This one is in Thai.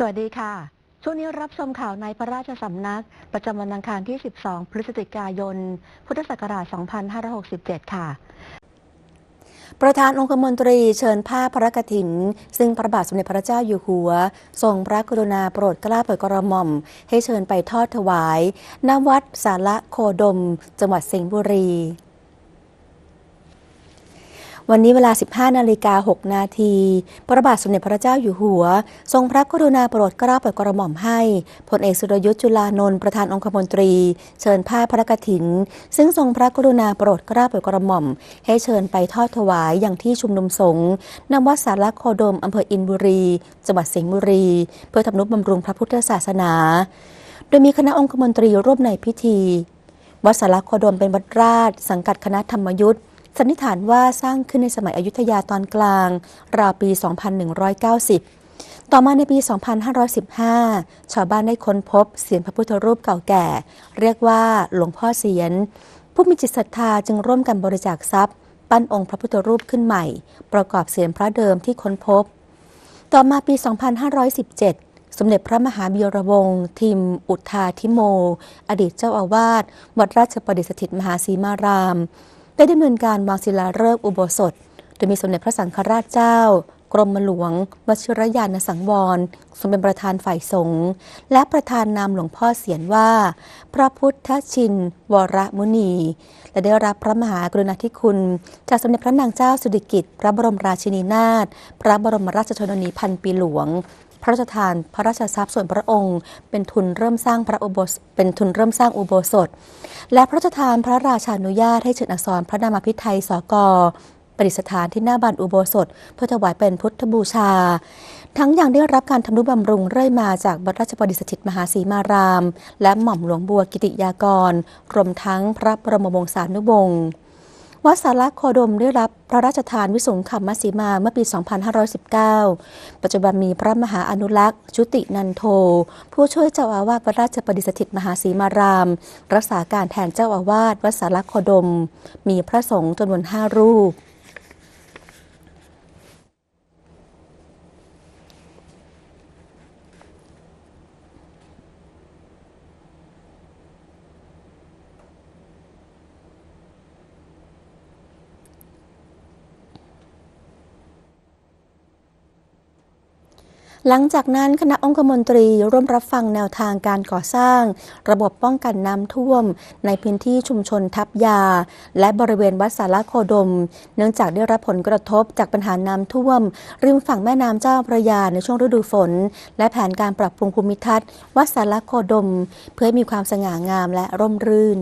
สวัสดีค่ะ ช่วงนี้รับชมข่าวในพระราชสำนัก ประจำวันอังคารที่ 12 พฤศจิกายน พุทธศักราช 2567 ค่ะประธานองคมนตรีเชิญผ้าพระกฐิน ซึ่งพระบาทสมเด็จพระเจ้าอยู่หัว ทรงพระกรุณาโปรดเกล้าโปรดกระหม่อม ให้เชิญไปทอดถวายณวัดสาระโคดม จังหวัดสิงห์บุรี วันนี้เวลา 15 นาฬิกา 6 นาที พระบาทสมเด็จพระเจ้าอยู่หัว ทรงพระกรุณาโปรดเกล้าโปรดกระหม่อมให้พลเอกสุรยุทธ์จุลานนท์ประธานองคมนตรี เชิญผ้าพระกฐิน ซึ่งทรงพระกรุณาโปรดเกล้าโปรดกระหม่อม ให้เชิญไปทอดถวายอย่างที่ชุมนุมสงฆ์ณวัดสารโคดมอำเภออินบุรี จังหวัดสิงห์บุรี เพื่อทำนุบำรุงพระพุทธศาสนา โดยมีคณะองคมนตรีร่วมในพิธี วัดสารโคดมเป็นวัดราช สังกัดคณะธรรมยุทธ์ สันนิษฐานว่าสร้างขึ้นในสมัยอยุธยาตอนกลาง ราวปี 2190 ต่อมาในปี 2515 ชาวบ้านได้ค้นพบเสียนพระพุทธรูปเก่าแก่ เรียกว่าหลวงพ่อเสียน ผู้มีจิตศรัทธาจึงร่วมกันบริจาคทรัพย์ ปั้นองค์พระพุทธรูปขึ้นใหม่ ประกอบเสียนพระเดิมที่ค้นพบ ต่อมาปี 2517สมเด็จพระมหาบีรวงศ์ทิม อุทาธิโม อดีตเจ้าอาวาส วัดราชประดิษฐิตมหาสีมาราม ได้ดำเนินการวางศิลาฤกษ์อุโบสถ โดยมีสมเด็จพระสังฆราชเจ้า กรมหลวงวชิรยานสังวรทรงเป็นประธานฝ่ายสงฆ์และประธานนามหลวงพ่อเสียนว่า พระพุทธชิน วรมุนี และได้รับพระมหากรุณาธิคุณ จากสมเด็จพระนางเจ้าสุดิกิติ์พระบรมราชินีนาถพระบรมราชชนนีพันปีหลวงพระราชทานพระราชทรัพย์ส่วนพระองค์ เป็นทุนเริ่มสร้างพระอุโบสถเป็นทุนเริ่มสร้างอุโบสถ และพระราชทานพระราชานุญาตให้เชิญอักษรพระนามาพิไทยสก ประดิษฐานที่หน้าบานอุโบสถ เพื่อถวายเป็นพุทธบูชา ทั้งยังได้รับการทำนุบำรุงเรื่อยมาจากบัดราชบดิสถิตมหาสีมาราม และหม่อมหลวงบัวกิติยากร รวมทั้งพระบรมวงศานุวงศ์วัดสาระโคดมได้รับพระราชทานวิสุงคัมมสีมาเมื่อปี 2519 ปัจจุบันมีพระมหาอนุรักษ์ชุตินันโท ผู้ช่วยเจ้าอาวาสวัดราชประดิษฐิตมหาสีมาราม รักษาการแทนเจ้าอาวาสวัดสาระโคดม มีพระสงฆ์จำนวนห้ารูป หลังจากนั้นคณะองคมนตรีร่วมรับฟังแนวทางการก่อสร้าง ระบบป้องกันน้ำท่วม ในพื้นที่ชุมชนทับยา และบริเวณวัดสาระโคดม เนื่องจากได้รับผลกระทบจากปัญหาน้ำท่วม ริมฝั่งแม่น้ำเจ้าพระยาในช่วงฤดูฝน และแผนการปรับปรุงภูมิทัศน์วัดสาระโคดม เพื่อให้มีความสง่างามและร่มรื่น